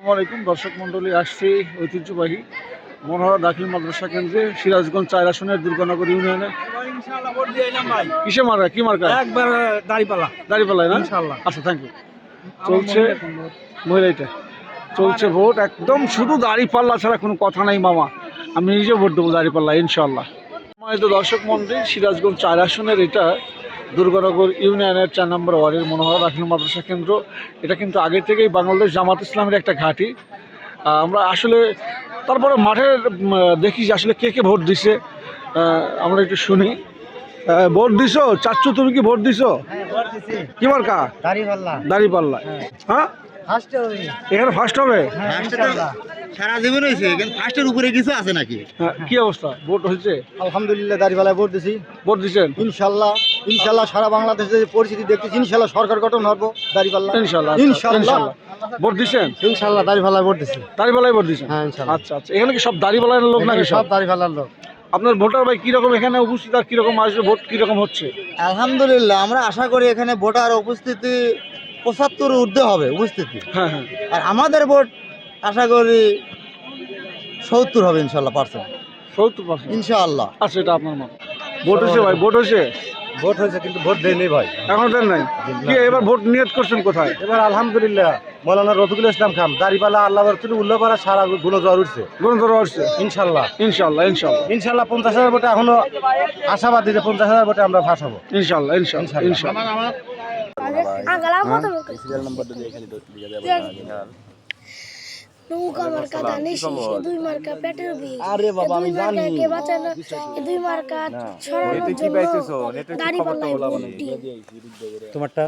আসসালামু আলাইকুম দর্শক মণ্ডলী আসছি ঐতিহ্যবাহী মনোহর দাখিল মাদ্রাসা কেন্দ্রে সিরাজগঞ্জ চার আসনের দুর্গানগর ইউনিয়নে। কিসে মার্কা? কি মার্কা? একবার দাড়িপালা। দাঁড়িপাল্লায় না? ইনশাল্লাহ। আচ্ছা থ্যাংক ইউ চলছে মহিলাইটা। চলছে ভোট। একদম শুধু দাঁড়িপাল্লা ছাড়া কোনো কথা নাই মামা। আমি নিজে ভোট দেবো দাঁড়িপাল্লা ইনশাল্লাহ সম্মানিত দর্শক মন্দির সিরাজগঞ্জ চার আসনের এটা দুর্গানগর ইউনিয়নের চার নম্বর ওয়ার্ডের মনোহর দাখিল মাদ্রাসা কেন্দ্র। এটা কিন্তু আগে থেকেই বাংলাদেশ জামাত ইসলামের একটা ঘাঁটি। আমরা আসলে তারপরে মাঠে দেখি যে আসলে কে কে ভোট দিছে। আমরা একটু শুনি। ভোট দিছো? চাচ্ছু তুমি কি ভোট দিছো? কি মার্কা? দাড়িপাল্লা। দাঁড়িপাল্লা। হ্যাঁ। এখানে ফার্স্ট হবে? সারা জীবন হয়েছে কিন্তু ফার্স্টের উপরে কিছু আছে নাকি? হ্যাঁ, কি অবস্থা? ভোট হয়েছে? আলহামদুলিল্লাহ দাড়িপাল্লায় ভোট দিছি। ভোট দিচ্ছেন? ইনশাল্লাহ ইনশাল্লাহ সারা বাংলাদেশে পরিস্থিতি দেখতেছি ইনশাল্লাহ সরকার গঠন হব দাড়িপাল্লা ইনশাল্লাহ আচ্ছা, ইনশাল্লাহ। ইনশাল্লাহ। ভোট দিচ্ছেন? ইনশাল্লাহ দাড়িপাল্লায় ভোট দিছি। দাঁড়িপাল্লায় ভোট দিচ্ছেন? হ্যাঁ ইনশাল্লাহ। আচ্ছা আচ্ছা। এখানে কি সব দাঁড়িপাল্লার লোক নাকি সব? সব লোক। আপনার ভোটার ভাই কীরকম এখানে উপস্থিত আর কীরকম আসবে? ভোট কীরকম হচ্ছে? আলহামদুলিল্লাহ আমরা আশা করি এখানে ভোটার উপস্থিতি পঁচাত্তর ঊর্ধ্বে হবে উপস্থিতি। হ্যাঁ হ্যাঁ। আর আমাদের ভোট আশা করি সত্তর হবে ইনশাল্লাহ পার্সেন্ট। সত্তর পার্সেন্ট? ইনশাআল্লাহ। আচ্ছা এটা আপনার মত ভোট হয়েছে ভাই ভোট হয়েছে? ভোট হয়েছে কিন্তু ভোট দেয়নি ভাই। এখন দেন নাই? কি এবার ভোট নিয়ত করছেন কোথায়? এবার আলহামদুলিল্লাহ মৌলানা রফিকুল ইসলাম খান দাড়িপাল্লা আল্লাহ ছিল উল্লাপাড়া সারা গুলো জ্বর উঠছে। গণতন্ত্র আসছে ইনশাল্লাহ ইনশাল্লাহ ইনশাল্লাহ ইনশাল্লাহ পঞ্চাশ হাজার ভোটে এখনও আশাবাদী যে পঞ্চাশ হাজার ভোটে আমরা ফাঁসাবো ইনশাল্লাহ ইনশাল্লাহ ইনশাল্লাহ নৌকা মার্কা দানে শীষে দুই মার্কা পেটের বিষ আরে বাবা আমি জানি। কে বাঁচানো দুই মার্কা ছড়ানোর জন্য দাড়ি পাল্লাই তোমারটা?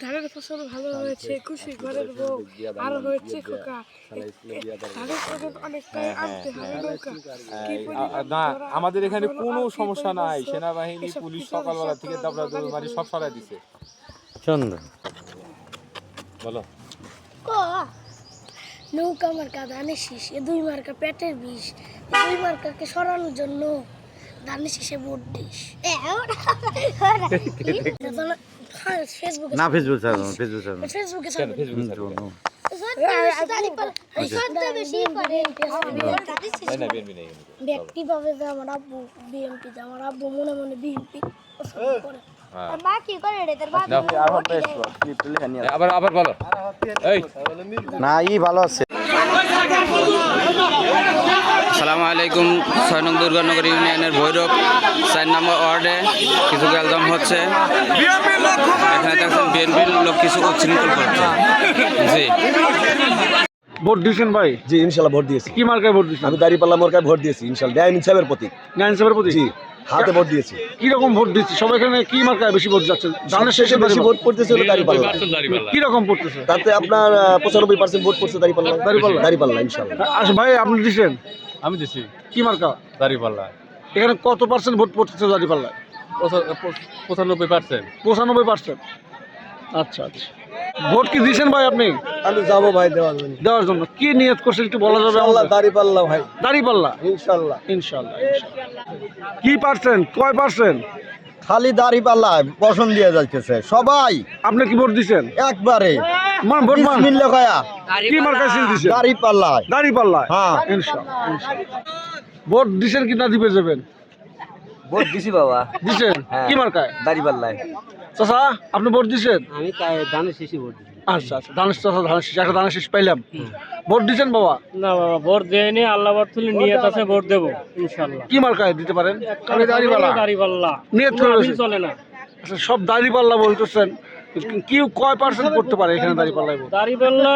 ধানের- ফসল ভালো হয়েছে খুশি ঘরের বউ আর হয়েছে খোকা। ধানের ফসল অনেকটাই আনতে হবে নৌকা। না আমাদের এখানে কোনো সমস্যা নাই। সেনাবাহিনী পুলিশ সকালবেলা থেকে দাবড়া দৌড়মারি সব সরাই দিছে। সুন্দর বলো। নৌকা মার্কা দানে শীষ এ দুই মার্কা পেটের বিষ এ দুই মার্কাকে সরানোর জন্য দানে শীষে ভোট দিস। ফেসবুকে না ফেসবুক স্যার ফেসবুক স্যার ফেসবুকে কেন ফেসবুকে ছাড়বো? তাই না বিএনপি নেই। ব্যক্তি ভাবে যে আমার আব্বু বিএমপিতে আমার আব্বু মনে মনে বিএমপি করে। নাও। আবার আবার বলো। এই। না ই ভালো আছে। সালামু আলাইকুম ছয় নং দুর্গানগর ইউনিয়নের ভৈরব। চার নম্বর ওয়ার্ডে কিছু গ্যালজাম হচ্ছে। এখানে দেখছেন বিএনপির লোক কিছু উচ্ছৃঙ্খল করছে। জি। ভোট দিয়েছেন ভাই? জি ইনশাল্লাহ ভোট দিয়েছি। কি মার্কায় ভোট দিয়েছেন? আমি দাঁড়িপাল্লা মোরকায় ভোট দিয়েছি ইনশাল্লাহ। ন্যায় ইনসাফের প্রতীক। ন্যায় সাহেবের প্রতি জি। হাতে ভোট দিয়েছি। কি রকম ভোট দিচ্ছে? সবাই এখানে কি মার্কায় বেশি ভোট যাচ্ছে? ধানের শেষে বেশি ভোট পড়তেছে হলো দাঁড়িপাল্লা কি রকম পড়তেছে তাতে আপনার পঁচানব্বই পার্সেন্ট ভোট পড়ছে দাঁড়িপাল্লা দাঁড়িপাল্লা? দাঁড়িপাল্লা ইনশাল্লাহ আচ্ছা ভাই আপনি দিচ্ছেন আমি দিছি। কি মার্কা? দাঁড়িপাল্লা এখানে কত পার্সেন্ট ভোট পড়তেছে দাঁড়িপাল্লায় পঁচানব্বই পার্সেন্ট পঁচানব্বই পার্সেন্ট আচ্ছা আচ্ছা। ভোট কি দিয়েছেন ভাই আপনি? আমি যাব ভাই দেওয়ার জন্য। দেওয়ার জন্য। কি নিয়ত করছেন একটু বলা যাবে ইনশাল্লাহ আমাদের? দাঁড়িপাল্লা ভাই। দাঁড়িপাল্লা ইনশাল্লাহ। ইনশাল্লাহ ইনশাল্লাহ। কি পার্সেন্ট কয় পার্সেন্ট খালি দাড়িপাল্লা বসন দিয়ে যাইতেছে। সবাই আপনি কি ভোট দিচ্ছেন একবারে। মান ভোট মান? বিসমিল্লা কয়া। কি মার্কায় সিল দিচ্ছেন দাড়িপাল্লা দাঁড়িপাল্লা হ্যাঁ। ইনশাল্লাহ। ভোট দিছেন কি না দিবে যাবেন? ভোট দিছি বাবা। দিছেন? কি মার্কায় দাঁড়িপাল্লায়। চাচা আপনি ভোট দিছেন? আমি দানের শেষে ভোট দিছি। আচ্ছা আচ্ছা। ধানের চাচা ধানের শীষ। একটা ধানের শীষ পাইলাম। ভোট দিছেন বাবা? না বাবা ভোট দেয়নি আল্লাহ তুলে নিয়ত আছে ভোট দেবো কি মার্কায় দিতে পারেন? রয়েছে। চলে না। আচ্ছা সব দাঁড়িপাল্লা বলতেছেন। কি কয় পার্সেন্ট করতে পারে এখানে ভোট? দাড়িপাল্লা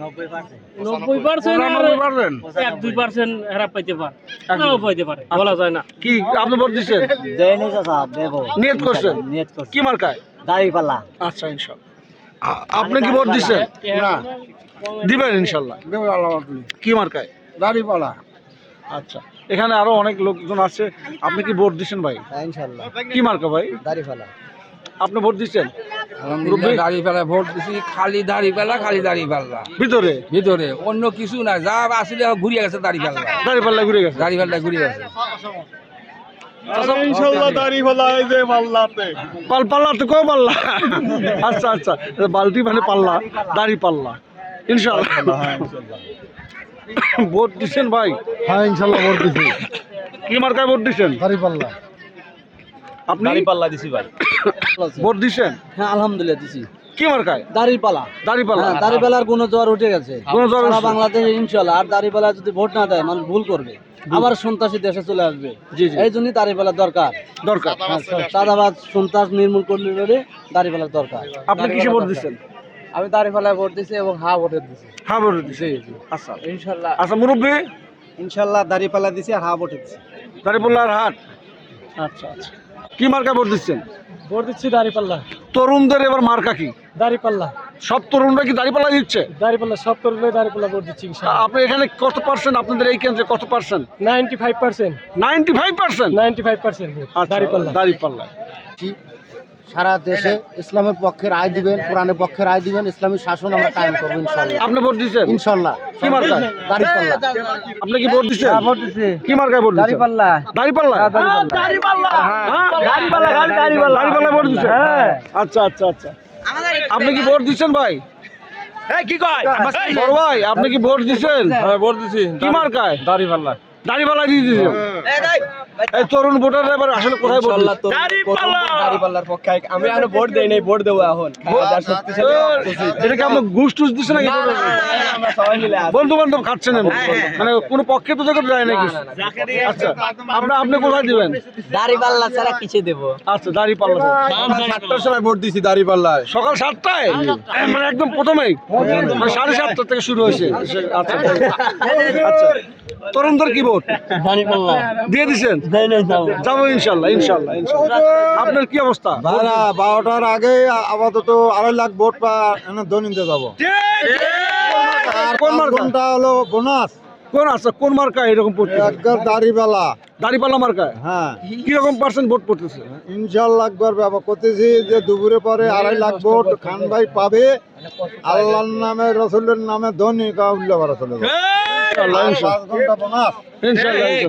নব্বই পার্সেন্ট চুরানব্বই পারবেন এক দুই পার্সেন্ট হেরা পাইতে পারে। নাও পাইতে পারে বলা যায় না। কি আপনি ভোট দিচ্ছেন? দেয়নি চাচা দেবো। নিয়ত করছেন? কি মার্কায় দাড়িপাল্লা আচ্ছা ইনশাল্লাহ। আপনি কি ভোট দিচ্ছেন? না। দিবেন ইনশাল্লাহ। কি মার্কায়? দাড়িপাল্লা আচ্ছা এখানে আরও অনেক লোকজন আছে। আপনি কি ভোট দিচ্ছেন ভাই? ইনশাল্লাহ। কি মার্কা ভাই? দাড়িপাল্লা আপনি ভোট দিচ্ছেন? দাড়ি পাল্লা ভোট দিছি খালি দাড়ি পাল্লা খালি দাড়ি পাল্লা ভিতরে? ভিতরে অন্য কিছু না যা আসলে ঘুরিয়ে গেছে দাড়ি পাল্লা দাঁড়িপাল্লা ঘুরে গেছে। দাড়ি পাল্লা গেছে। পাল্লাতে। পাল পাল্লা তো পাল্লা? আচ্ছা আচ্ছা। বালতি মানে পাল্লা দাড়ি পাল্লা। ইনশাল্লাহ ভোট দিচ্ছেন ভাই? হ্যাঁ ইনশাল্লাহ ভোট দিছি। কি মার্কায় ভোট দিচ্ছেন? দাঁড়িপাল্লা আপনি? পাল্লা দিছি ভাই। ভোট দিচ্ছেন হ্যাঁ আলহামদুলিল্লাহ দিছি। কি মার্কায় দাড়িপালা। হ্যাঁ দাড়িপালার কোনো জ্বর উঠে গেছে। কোনো সারা বাংলাদেশে ইনশাল্লাহ আর দাড়িপালা যদি ভোট না দেয় মানুষ ভুল করবে। আবার সন্ত্রাসী দেশে চলে আসবে। জি জি। এই জন্যই দাড়িপালার দরকার। দরকার। চাঁদাবাদ সন্ত্রাস নির্মূল করলে দাড়িপালার দরকার। আপনি কিসে ভোট দিচ্ছেন? আমি দাড়িপালায় ভোট দিছি এবং হা ভোটে দিছি। হ্যাঁ ভোট দিচ্ছি আচ্ছা। ইনশাল্লাহ। আচ্ছা মুরব্বী? ইনশাল্লাহ দাড়িপালা দিছি আর হা ভোটে দিছি। দাঁড়িপাল্লার হাট? আচ্ছা আচ্ছা। কি মার্কা ভোট দিচ্ছেন? ভোট দিচ্ছি দাঁড়িপাল্লা। তরুণদের এবার মার্কা কি? দাঁড়িপাল্লা। সব তরুণরা কি দাঁড়িপাল্লা দিচ্ছে? দাঁড়িপাল্লা সব তরুণরা দাঁড়িপাল্লা ভোট দিচ্ছি আপনি এখানে কত পার্সেন্ট আপনাদের এই কেন্দ্রে কত percent ninety five percent. Ninety five percent? Ninety five percent দাঁড়িপাল্লা। দাঁড়িপাল্লা। সারা দেশে ইসলামের পক্ষে রায় দিবেন কোরআনের পক্ষে রায় দিবেন ইসলামী শাসন আমরা কায়েম করব ইনশাল্লাহ আপনি ভোট দিচ্ছেন ইনশাল্লাহ কি মার্কায় দাঁড়িপাল্লা আপনি কি ভোট দিচ্ছেন ভোট দিছি। কি মার্কায় ভোট দিচ্ছেন দাড়িপাল্লা দাঁড়িপাল্লা হ্যাঁ? দাঁড়িপাল্লা ভোট দিচ্ছেন আচ্ছা আচ্ছা আচ্ছা। আপনি কি ভোট দিচ্ছেন ভাই? বড় ভাই আপনি কি ভোট দিচ্ছেন হ্যাঁ ভোট দিছি। কি মার্কায়? দাড়ি পাল্লা। দাঁড়িপাল্লা দিয়ে দিয়েছেন এই তরুণ ভোটাররা এবার আসলে কোথায় ভোট? দাড়িপাল্লার পক্ষে আমি এখন ভোট দেই নাই ভোট দেবো এখন এটা কি ঘুষ টুস দিচ্ছে নাকি আমরা সবাই বন্ধু বান্ধব খাচ্ছেন এমনি? মানে কোনো পক্ষে তো দেখতে যায় নাকি আচ্ছা আপনি আপনি কোথায় দিবেন দাড়িপাল্লা ছাড়া কিসে দেবো আচ্ছা দাড়ি পাল্লা সাতটার সময় ভোট দিছি দাঁড়িপাল্লায় সকাল সাতটায় মানে একদম প্রথমেই মানে সাড়ে সাতটা থেকে শুরু হয়েছে আচ্ছা আচ্ছা তরুণদের কি ভোট? দিয়ে দিছেন? যাব ইনশাল্লাহ ইনশাল্লাহ আপনার কি অবস্থা? ভাড়া বারোটার আগে আপাতত আড়াই লাখ ভোট পা দৈনিক যাব। আর কোন ঘণ্টা হলো বোনাস? কোন আচ্ছা কোন মার্কা এরকম পড়ছে একবার দাড়িপালা দাড়িপাল্লা মার্কায় হ্যাঁ। কীরকম পার্সেন্ট ভোট পড়তেছে? ইনশাল্লাহ একবার ব্যাপার। করতেছি যে দুপুরে পরে আড়াই লাখ ভোট খান ভাই পাবে। আল্লাহর নামে রসুলের নামে ধনী উল্লাহ করা চলে।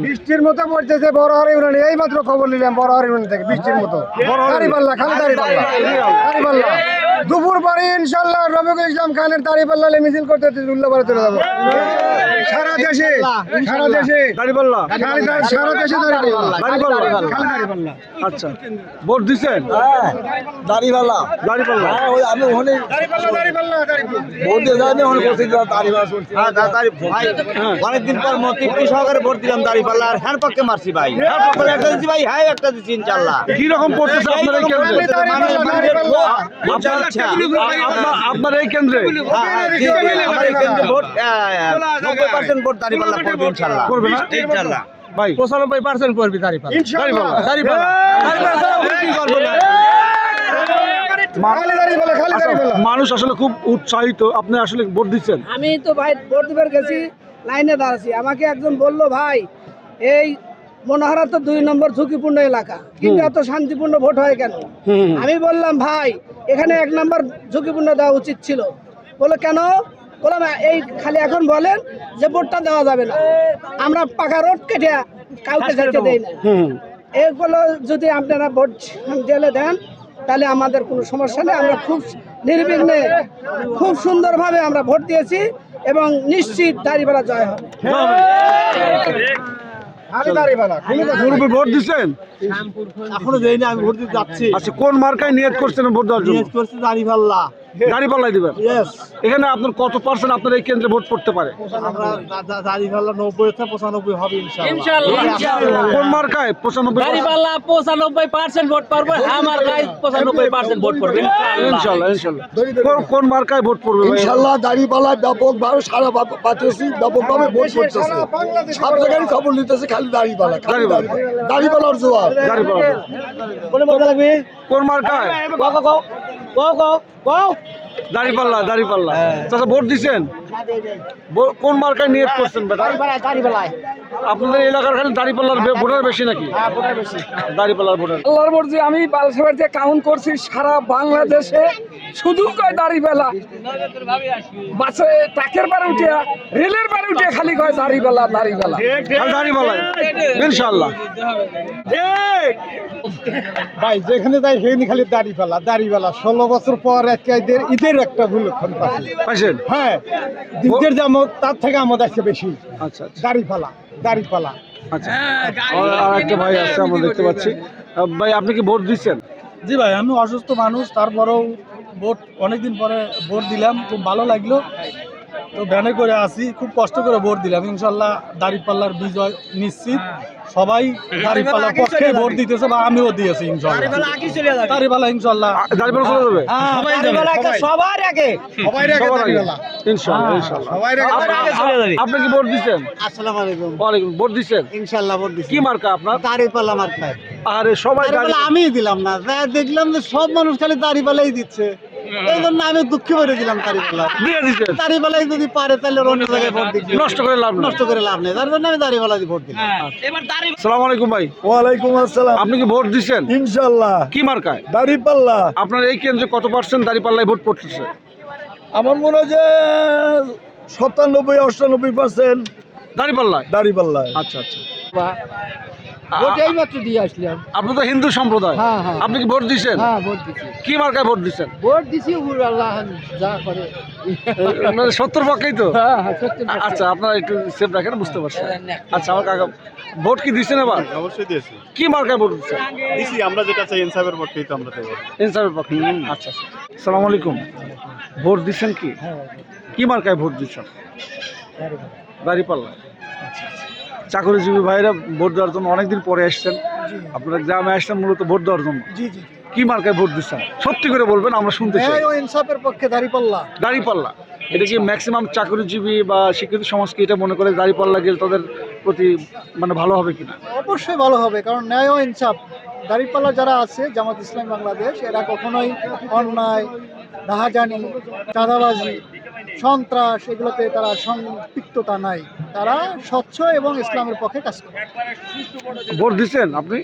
বৃষ্টির মতো পড়তেছে বড় হরিউনানি এই মাত্র খবর নিলাম বড় হরিউনানি থেকে বৃষ্টির মতো। দাড়িপাল্লা খালি দাড়িপাল্লা দাড়িপাল্লা। দুপুর পরে ইনশাল্লাহ রবিকুল ইসলাম খানের দাড়িপাল্লা মিছিল করতে উল্লাপাড়া চলে যাব। সারা দেশে সারা দেশে। দাড়িপাল্লা সারা দেশে দাড়িপাল্লা দাড়িপাল্লা আচ্ছা। ভোট দিচ্ছেন দাড়িপাল্লা দাড়িপাল্লা হ্যাঁ ওই আমি ওখানে ভোট দিয়ে যাইনি ওখানে বসে শুনছি অনেকদিন পর মতিপি সহকারে ভোট দিলাম দাড়িপাল্লা আর হ্যাঁ পক্ষে মারছি ভাই। হ্যাঁ। পক্ষে একটা দিচ্ছি ভাই হ্যাঁ একটা দিচ্ছি ইনশাল্লাহ কি রকম পড়তেছে আপনার এই কেন্দ্রে? দাড়িপাল্লা আপনার- এই কেন্দ্রে আমার এই কেন্দ্রে ভোট পার্সেন্ট ভোট দাড়িপাল্লা ইনশাল্লাহ। করবে না? ইনশাল্লাহ। ভাই। পঁচানব্বই পার্সেন্ট দাড়িপাল্লা দাড়িপাল্লা মানুষ আসলে খুব উৎসাহিত। আপনি আসলে ভোট দিচ্ছেন। আমি তো ভাই ভোট দিবার গেছি লাইনে দাঁড়াচ্ছি আমাকে একজন বলল ভাই এই মনোহরা তো দুই নম্বর ঝুঁকিপূর্ণ এলাকা। কিন্তু এত শান্তিপূর্ণ ভোট হয় কেন? আমি বললাম ভাই এখানে এক নম্বর ঝুঁকিপূর্ণ দেওয়া উচিত ছিল। বলে কেন? বললাম এই খালি এখন বলেন যে ভোটটা দেওয়া যাবে না। আমরা পাকা রোড কেটে কাউকে যেতে দেই না। হুম। এগুলো যদি আপনারা ভোট জেলে দেন তাহলে আমাদের কোনো সমস্যা নেই। আমরা খুব নির্বিঘ্নে খুব সুন্দরভাবে আমরা ভোট দিয়েছি এবং নিশ্চিত দাঁড়িপালা জয় হবে। ভোট দিচ্ছেন এখনও দেয়নি আমি ভোট দিতে যাচ্ছি। আচ্ছা কোন মার্কায় নিয়ত করছেন ভোট দেওয়ার জন্য? করছি দাড়িপাল্লা। দাড়িপাল্লাই দিবেন? এখানে আপনার কত পার্সেন্ট আপনার এই কেন্দ্রে ভোট পড়তে পারে? কোন মার্কায় পঁচানব্বই পঁচানব্বই পার্সেন্ট ভোট পারবে আমার গায়ে পঁচানব্বই পার্সেন্ট ভোট পড়বে ইনশাল্লাহ ইনশাল্লাহ কোন- মার্কায় ভোট পড়বে? ইনশাল্লাহ দাড়িপাল্লায় ব্যাপকভাবে সারা বা- পাচ্ছি ব্যাপকভাবে ভোট করতেছে সব জায়গায় খবর নিতেছে খালি দাড়িপাল্লা দাড়িপাল্লার জোয়ার দাড়িপাল্লা কোন মার্কায়? দাড়িপাল্লা দাড়িপাল্লা। চাচা ভোট দিচ্ছেন কোন মার্কায় নিয়োগ করছেন বেটা? আপনাদের এলাকার খালি দাঁড়িপাল্লার বে- ভোটার বেশি নাকি? দাঁড়িপাল্লার ভোটার। আল্লাহর মর্জি আমি বালসাবাড়িতে কাউন্ট করছি সারা বাংলাদেশে শুধু কয় দাড়ি বেলা বাসে ট্রাকের বারে উঠে রেলের বারে উঠে খালি কয় দাড়ি বেলা দাড়ি বেলা খালি দাঁড়িপাল্লায়। ইনশাল্লাহ ভাই যেখানে যাই সেখানে খালি দাড়ি পালা দাড়ি পালা ষোলো বছর পর আজকে ঈদের ঈদের একটা ভুলক্ষণ পাইছেন হ্যাঁ ঈদের যেমন তার থেকে আমাদের একটা বেশি। আচ্ছা আচ্ছা। দাড়ি পালা দাড়ি পালা আচ্ছা। আর একটা ভাই আছে আমরা দেখতে পাচ্ছি। ভাই আপনি কি ভোট দিচ্ছেন? জি ভাই আমি অসুস্থ মানুষ তারপরেও ভোট অনেকদিন পরে ভোট দিলাম খুব ভালো লাগল। তো ভ্যানে করে আসি খুব কষ্ট করে ভোট দিলাম। ইনশাল্লাহ দাঁড়িপাল্লার বিজয় নিশ্চিত। সবাই দাঁড়িপাল্লার পক্ষে ভোট দিতেছে বা আমিও দিয়েছি ইনশাল্লাহ। দাঁড়িপাল্লা ইনশাল্লাহ। সবার আগে। আপনি কি ভোট দিচ্ছেন? আসসালামু আলাইকুম। ওয়ালাইকুম ভোট দিচ্ছেন? ইনশাল্লাহ ভোট দিচ্ছি। কি মার্কা আপনার? আরে সবাই আমি দিলাম না। দেখলাম যে সব মানুষ খালি দাড়ি পালাই দিচ্ছে। এই জন্য আমি দুঃখে ভরে দিলাম দাড়ি দিয়ে দিচ্ছেন দাড়ি যদি পারে তাহলে অন্য জায়গায় ভোট দিচ্ছি নষ্ট করে লাভ নষ্ট করে লাভ নেই। তার জন্য আমি দিয়ে ভোট দিলাম সালাম আলাইকুম ভাই। ওয়ালাইকুম আসসালাম। আপনি কি ভোট দিচ্ছেন? ইনশাল্লাহ কি মার্কায়? দাড়ি পাল্লা আপনার এই কেন্দ্রে কত পার্সেন্ট দাঁড়ি পাল্লায় ভোট পড়তেছে? আমার মনে হয় যে সাতানব্বই অষ্টানব্বই পার্সেন্ট দাঁড়ি পাল্লায় দাড়ি পাল্লায় আচ্ছা ভোটাই মাত্র দিয়ে আসলাম। আপনি তো হিন্দু সম্প্রদায়। হ্যাঁ, হ্যাঁ। আপনি কি ভোট দিচ্ছেন? হ্যাঁ ভোট দিচ্ছি। কি মার্কায় ভোট দিচ্ছেন? ভোট দিছি উপর আল্লাহ যা করে। মানে সত্তর পক্ষেই তো? হ্যাঁ হ্যাঁ আচ্ছা আপনারা একটু সেফ রাখেন বুঝতে পারছেন আচ্ছা আমার কাকা ভোট কি দিচ্ছেন এবার অবশ্যই দিয়েছি। কি মার্কায় ভোট দিচ্ছেন? দিছি আমরা যেটা চাই ইনসাফের পক্ষেই তো আমরা দেবো ইনসাফের পক্ষে আচ্ছা আচ্ছা। সালাম আলাইকুম। ভোট দিচ্ছেন কি? কি মার্কায় ভোট দিচ্ছেন? দাঁড়িপাল্লা। আচ্ছা আচ্ছা। চাকরিজীবী ভাইরা ভোট দেওয়ার জন্য অনেকদিন পরে আসছেন আপনারা গ্রামে আসছেন মূলত ভোট দেওয়ার জন্য। জি জি। কি মার্কায় ভোট দিচ্ছেন? সত্যি করে বলবেন আমরা শুনতে চাই। ইনসাফের পক্ষে দাড়ি পাল্লা দাঁড়িপাল্লা। এটা কি ম্যাক্সিমাম চাকরিজীবী বা শিক্ষিত সমাজকে এটা মনে করে দাঁড়িপাল্লা গেলে তাদের প্রতি মানে ভালো হবে কিনা? অবশ্যই ভালো হবে কারণ ন্যায় ও ইনসাফ। দাঁড়িপাল্লা যারা আছে জামাত ইসলাম বাংলাদেশ এরা কখনোই অন্যায় রাহাজানি চাঁদাবাজি সন্ত্রাস এগুলোতে তারা সম্পৃক্ততা নাই। তারা স্বচ্ছ এবং ইসলামের পক্ষে কাজ করে। ভোট দিচ্ছেন আপনি?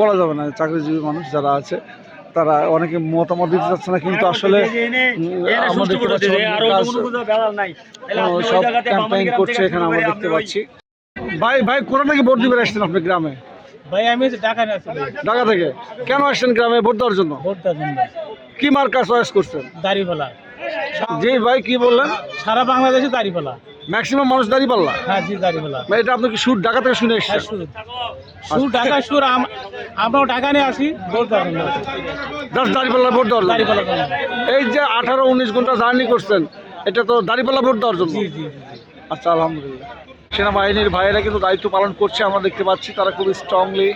বলা যাবে না চাকরিজীবী মানুষ যারা আছে তারা অনেকে মতামত দিতে চাচ্ছে না কিন্তু আসলে সব ক্যাম্পেইন করছে এখানে আমরা দেখতে পাচ্ছি। ভাই ভাই কোথা থেকে ভোট দিবেন আসছেন আপনি গ্রামে? ভাই আমি ঢাকা থেকে। কেন আসছেন গ্রামে ভোট দেওয়ার জন্য? ভোট দেওয়ার জন্য। কি মার্কা চয়েস করছেন? দাড়িপাল্লা জি ভাই কি বললেন? সারা বাংলাদেশে দাড়িপাল্লা ম্যাক্সিমাম মানুষ দাঁড়িয়ে পাল্লা? হ্যাঁ জি দাড়িপাল্লা ভাই এটা আপনি কি সুর ঢাকা থেকে শুনে এসছেন? সুর। সুর ঢাকা সুর আমরাও টাকা নিয়ে আসি ভোট দেওয়ার জন্য। দাঁড়িপাল্লা ভোট দেওয়ার। দাড়িপাল্লা এই যে আঠারো উনিশ ঘণ্টা জার্নি করছেন এটা তো দাঁড়িপাল্লা ভোট দেওয়ার জন্য। জি জি জি আচ্ছা আলহামদুলিল্লাহ। সেনাবাহিনীর ভাইয়েরা কিন্তু দায়িত্ব পালন করছে আমরা দেখতে পাচ্ছি তারা খুব স্ট্রংলি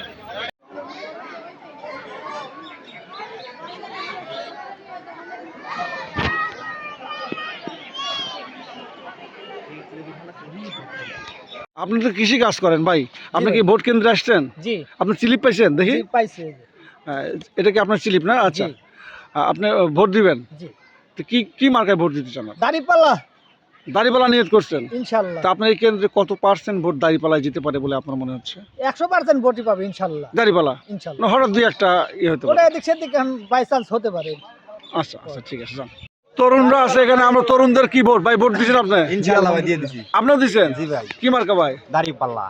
আপনি তো কৃষি কাজ করেন ভাই। আপনি কি ভোট কেন্দ্রে আসছেন? জি। আপনি স্লিপ পাইছেন দেখি? পাইছে হ্যাঁ, এটা কি আপনার স্লিপ না? আচ্ছা। আপনি ভোট দিবেন? জি। তো কি কি মার্কায় ভোট দিতে চান দাড়িপাল্লা। দাঁড়িপালা নিয়োগ করছেন? ইনশাল্লাহ। তা আপনার এই কেন্দ্রে কত পার্সেন্ট ভোট দাঁড়িপালায় যেতে পারে বলে আপনার মনে হচ্ছে? একশো পার্সেন্ট ভোটই পাবে ইনশাল্লাহ। দাঁড়িপালা ইনশাল্লাহ। হঠাৎ দুই একটা ইয়ে হতে পারে। এদিক সেদিক বাই চান্স হতে পারে। আচ্ছা আচ্ছা ঠিক আছে যান। তরুণরা আছে এখানে আমরা তরুণদের কি ভোট? ভাই ভোট দিচ্ছেন আপনি? ইনশাআল্লাহ ভাই দিয়ে দিছি। আপনিও দিচ্ছেন জি ভাই। কি মার্কা ভাই? দাড়ি পাল্লা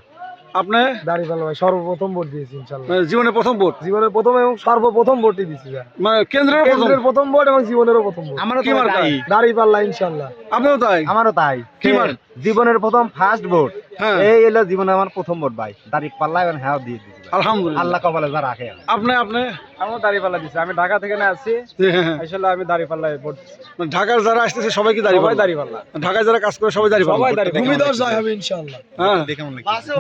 আপনি? দাড়িপাল্লা ভাই সর্বপ্রথম ভোট দিয়েছি ইনশাল্লাহ মানে জীবনে প্রথম ভোট? জীবনের প্রথম এবং সর্বপ্রথম ভোটই দিছি ভাই। মানে কেন্দ্রের প্রথম? কেন্দ্রের প্রথম ভোট এবং জীবনেরও প্রথম ভোট। আমারও কি মার্কা? দাড়িপাল্লা ইনশাল্লাহ আপনিও তাই? আমারও তাই। কি মার জীবনের প্রথম ফার্স্ট ভোট। হ্যাঁ। এই এলো জীবনের আমার প্রথম ভোট ভাই। দাড়ি পাল্লা এবং হ্যাঁ দিয়ে দিছি আলহামদুলিল্লাহ। আল্লাহ কপালে যা রাখে। আপনি আপনি? আমার দাড়িপাল্লা দিছি। আমি ঢাকা থেকে না আসছি হ্যাঁ, আসলে আমি দাড়িপাল্লায় ভোট। মানে ঢাকার যারা আসতেছে সবাই কি দাঁড়িয়ে সবাই ঢাকায় যারা কাজ করে সবাই দাঁড়িয়ে সবাই দাড়িপাল্লা। ভূমিধস জয় হবে ইনশাল্লাহ হ্যাঁ।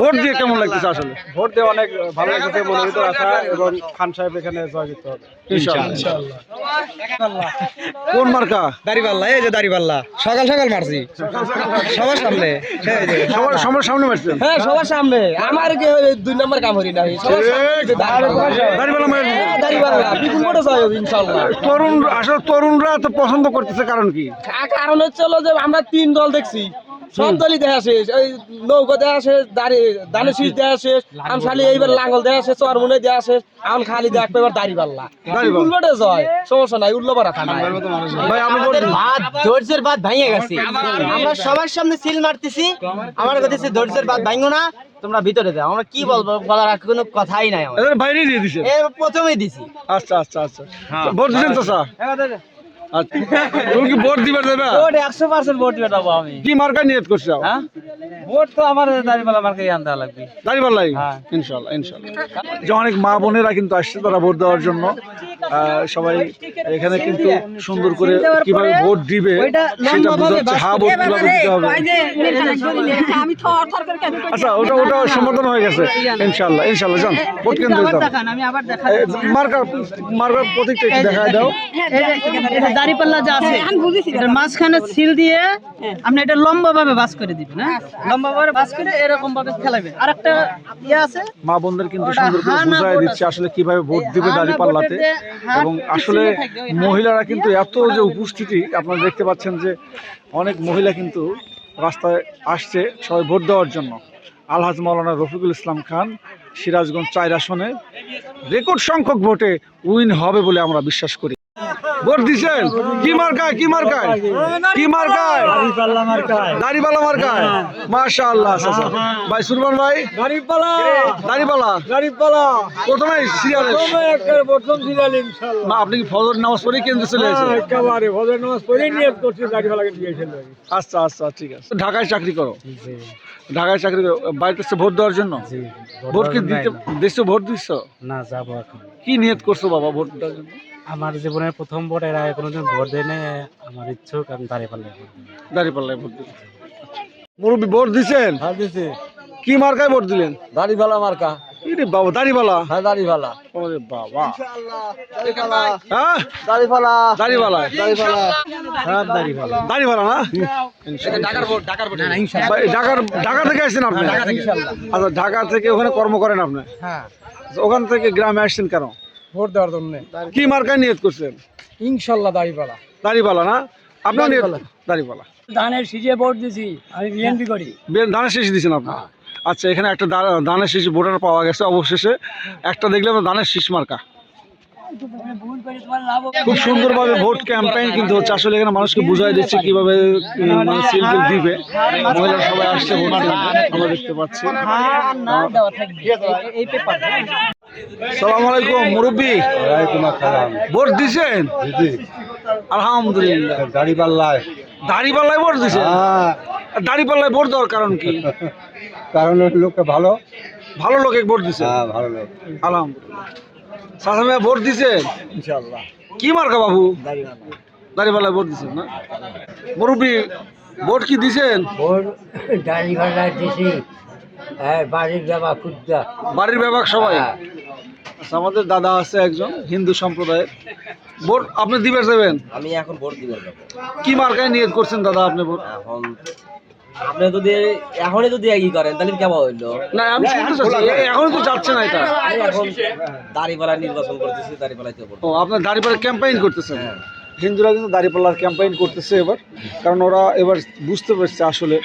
ভোট দিয়ে কেমন লাগতেছে? আসলে? ভোট দিয়ে অনেক ভালো লাগছে মনের ভিতর আশা এবং খান সাহেব এখানে জয়যুক্ত। হবে ইনশাআল্লাহ। কোন মার্কা? দাড়ি এই যে দাড়ি সকাল সকাল মারছি। সবার সামনে। সবার সবার সামনে মারছেন? হ্যাঁ সবার সামনে। আমার কি দুই নম্বর কাম হরি না। দাঁড়িপাল্লা। বিপুল ইনশাল্লাহ তরুণ আসলে তরুণরা তো পছন্দ করতেছে কারণ কি? কারণ হচ্ছে হলো যে আমরা তিন দল দেখছি। সব দলই দেখা শেষ ওই নৌকো দেখা শেষ দাঁড়িয়ে দানে শীষ দেখা শেষ আম খালি এইবার লাঙ্গল দেখা শেষ চরমুনে দেখা শেষ আম খালি দেখবে এবার দাড়ি পাল্লা। ভোটে জয় সমস্যা নাই উল্লো পারা থানা। ভাত ধৈর্যের বাদ ভাঙে গেছে। আমরা সবার সামনে সিল মারতেছি। আমার কথা ধৈর্যের বাদ ভাঙো না তোমরা ভিতরে যাও। আমরা কি বলব বলার আর কোনো কথাই নাই আমার। বাইরে দিয়ে দিছে। এর প্রথমেই দিছি। আচ্ছা আচ্ছা আচ্ছা। ভোট দিচ্ছেন তো স্যার? আচ্ছা। তুমি কি ভোট দিবে দেবে? ভোট একশো পার্সেন্ট ভোট দেবো আমি। কি মার্কা নিয়ত করছ? হ্যাঁ? ভোট তো আমার দাঁড়িপাল্লা মার্কে আনতে লাগবে। দাঁড়িপাল্লাই ইনশাল্লাহ ইনশাল্লাহ যে অনেক মা বোনেরা কিন্তু আসছে তারা ভোট দেওয়ার জন্য। সবাই এখানে কিন্তু সুন্দর করে কীভাবে ভোট দিবে সেটা বোঝাচ্ছে হ্যাঁ ভোট কীভাবে দিতে হবে। আচ্ছা ওটা ওটা সমাধান হয়ে গেছে। ইনশাল্লাহ ইনশাল্লাহ যান ভোট কেন্দ্রে যান। দেখা মার্কার মার্কার প্রতীকটা দেখায় দাও। দাঁড়িপাল্লা যা আছে এটার মাঝখানে সিল দিয়ে আপনি এটা লম্বা ভাবে বাস করে দিবেন হ্যাঁ? লম্বা ভাবে বাস করে এরকম ভাবে খেলাবেন আর একটা ইয়ে আছে মা বোনদের কিন্তু সুন্দর করে বুঝাই দিচ্ছে আসলে কীভাবে ভোট দিবে হা পাল্লাতে ভোটের যে হাত এবং আসলে মহিলারা কিন্তু এত যে উপস্থিতি আপনারা দেখতে পাচ্ছেন যে অনেক মহিলা কিন্তু রাস্তায় আসছে সবাই ভোট দেওয়ার জন্য। আলহাজ মাওলানা রফিকুল ইসলাম খান সিরাজগঞ্জ চার আসনে। রেকর্ড সংখ্যক ভোটে উইন হবে বলে আমরা বিশ্বাস করি। ভোট দিছেন? কি মার্কায়? কি মার্কায়? কি মার্কায়? মার্কায়। চাচা। ভাই সুরমান ভাই? প্রথমে সিরিয়ালে প্রথম সিরিয়াল আপনি কি ফজর নামাজ পড়ে কেন্দ্রে চলে এসেছেন? একেবারে ভজর নামাজ পড়ে নিয়ে করছি দাঁড়িপাল্লাকে দিয়েছিল আচ্ছা আচ্ছা ঠিক আছে। ঢাকায় চাকরি করো? ঢাকায় চাকরি করো? বাড়িতে এসে ভোট দেওয়ার জন্য? ভোট কি দিতে দেশে ভোট দিচ্ছ না যাব কি নিয়ত করছ বাবা ভোট দেওয়ার জন্য? আমার জীবনের প্রথম ভোট এরা কোনোদিন ভোট দেয় নাই আমার ইচ্ছুক আমি দাঁড়িয়ে পারলে দাঁড়িপাল্লায় ভোট দিতে মুরব্বী ভোট দিছেন? হ্যাঁ দিছি। কি মার্কায় ভোট দিলেন? দাঁড়িপাল্লা মার্কা। ইরে বাবা দাড়িপাল্লা? হ্যাঁ ওরে বাবা। হ্যাঁ? দাড়িপালা দাড়িপাল্লা দাড়িপালা হ্যাঁ দাঁড়িপাল্লা। দাড়িপাল্লা না? ঢাকার ভোট ঢাকার ভোট। ভাই, ঢাকার ঢাকা থেকে আপনি? আচ্ছা ঢাকা থেকে ওখানে কর্ম করেন আপনি? হ্যাঁ। ওখান থেকে গ্রামে আসছেন কেন? ভোট দেওয়ার জন্য। কি মার্কায় নিয়ত করছেন? ইনশাল্লাহ দাঁড়িপাল্লা দাড়িপাল্লা না? আপনার নিয়ত দাড়িপাল্লা ধানের সিজে ভোট দিছি আমি বিএনপি করি। ধানের শীষ দিয়েছেন আপনি? আচ্ছা এখানে একটা ধানের শীষ ভোটার পাওয়া গেছে অবশেষে। একটা দেখলাম ধানের শীষ মার্কা। খুব সুন্দরভাবে ভোট ক্যাম্পেইন কিন্তু হচ্ছে। আসলে এখানে মানুষকে বুঝাই দিচ্ছে কীভাবে মানে সিলগুলো দিবে। মহিলারা সবাই আসছে ভোট আমরা দেখতে পাচ্ছি। এই পেপার সালাম আলাইকুম মুরব্বী। ভোট দিছেন? আলহামদুলিল্লাহ। দাঁড়িপাল্লায়। দাড়িপাল্লায় ভোট দিছেন? দাড়িপাল্লায় ভোট দেওয়ার কারণ কি? কারণ লোকটা ভালো। ভালো লোকে ভোট দিছে? হ্যাঁ ভালো লোক। আলহামদুলিল্লাহ। ভোট দিছেন ইনশাল্লাহ কি মার্কা বাবু? দাড়িপাল্লায় ভোট দিছেন না? মুরব্বী ভোট কি দিছেন? ভোট দাঁড়িপাল্লায় দিছি। হ্যাঁ বাড়ির খুদ্া। সবাই? আচ্ছা, আমাদের দাদা আছে একজন হিন্দু সম্প্রদায়ের। ভোট আপনি দিবে যাবেন? আমি এখন ভোট দিতে যাব। কি মার্কায় নিয়োগ করছেন দাদা আপনি ভোট? এখন আপনি যদি এখনই যদি ই করেন তাহলে কেমন হইল? না আমি শুনতে চাচ্ছি এখনই তো যাচ্ছে না এটা। আমি এখন দাড়িপালা নির্বাচন করতেছি দাড়িপালাইতে ও আপনার দাড়িপাল্লা ক্যাম্পেইন করতেছেন? হিন্দুরা কিন্তু দাড়িপাল্লার ক্যাম্পেইন করতেছে এবার। কারণ ওরা এবার বুঝতে পারছে আসলে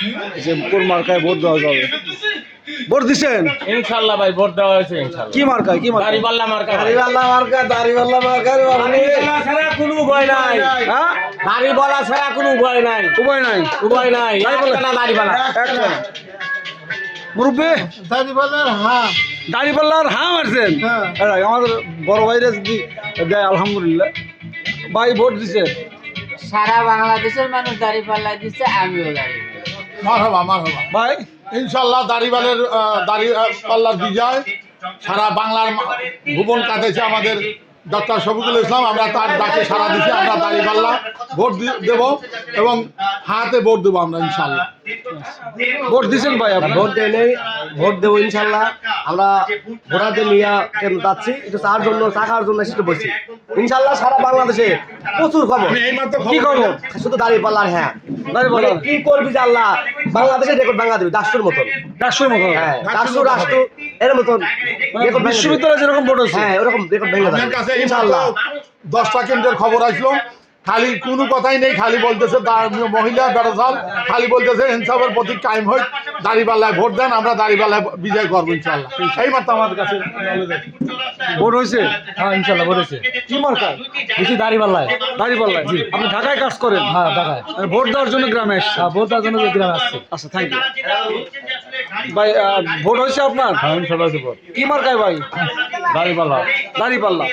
যে কোন মার্কায় ভোট দেওয়া যাবে। ভোট দিছেন? ইনশাল্লাহ ভাই ভোট দেওয়া হয়েছে ইনশাল্লাহ কি মার্কায় কি মার্কায় দাঁড়িপাল্লা মার্কা দাড়িপাল্লা মার্কা দাড়িপাল্লা মার্কা ছাড়া কোনো উপায় নাই। হ্যাঁ? ছাড়া কোনো উপায় নাই। উপায় নাই। উপায় নাই। দাঁড়িপাল্লা। দাঁড়িপাল্লা একটা মুরব্বী? দাঁড়িপাল্লার হ্যাঁ দাড়িপাল্লার হ্যাঁ। মারছেন এই, আমাদের বড় ভাইরা যদি দেয় আলহামদুলিল্লাহ। ভাই ভোট দিছে। সারা বাংলাদেশের মানুষ দাঁড়িয়ে পাল্লাই দিচ্ছে আমিও দাঁড়িয়ে মারহাবা মারহাবা ভাই? ইনশাল্লাহ দাড়িবালের দাড়ি পাল্লার বিজয়। সারা বাংলার ভুবন কাটেছে আমাদের ডক্টর শফিকুল ইসলাম আমরা তার ডাকে সারা দিচ্ছি আমরা দাড়িপাল্লা ভোট দি- দেব এবং হাতে ভোট দেবো আমরা ইনশাল্লাহ। ভোট দিছেন ভাই আপনি? ভোট দিলে ভোট দেবো ইনশাল্লাহ। আমরা ভোটারদের নিয়ে কেন যাচ্ছি? একটু চার জন্য টাকার জন্য সেটা বলছি ইনশাল্লাহ সারা বাংলাদেশে প্রচুর খবর। কি খবর? শুধু দাঁড়িয়ে পাল্লার হ্যাঁ। কি করবি যে আল্লাহ? বাংলাদেশের রেকর্ড ভাঙা দিবি মতন। হ্যাঁ রাষ্ট্র এর মতন মানে। বিশ্ববিদ্যালয়ে যেরকম ভোট হ্যাঁ ওরকম রেকর্ড ভেঙে ইনশাআল্লাহ দশটা কেন্দ্রের খবর আসলো। খালি কোনো কথাই নেই খালি বলতেছে মহিলা বেড়াজাল খালি বলতেছে ইনসাফের প্রতি কায়েম হই দাড়িপাল্লায় ভোট দেন আমরা দাড়িপাল্লায় বিজয় করব ইনশাল্লাহ এই মাত্র আমাদের কাছে। ভোট হয়েছে? হ্যাঁ ইনশাআল্লাহ বলেছে কি মার্কা? বেশি দাড়ি পাল্লায় দাঁড়িপাল্লায় আপনি ঢাকায় কাজ করেন? হ্যাঁ মানে ভোট দেওয়ার জন্য গ্রামে এসছে হ্যাঁ বলতার জন্য গ্রামে আসছে। আচ্ছা থ্যাংক ইউ ভাই ভোট হয়েছে আপনার? হ্যাঁ ইনশাআল্লাহ কি মার্কায় ভাই? দাড়ি পাল্লা দাঁড়িপাল্লা।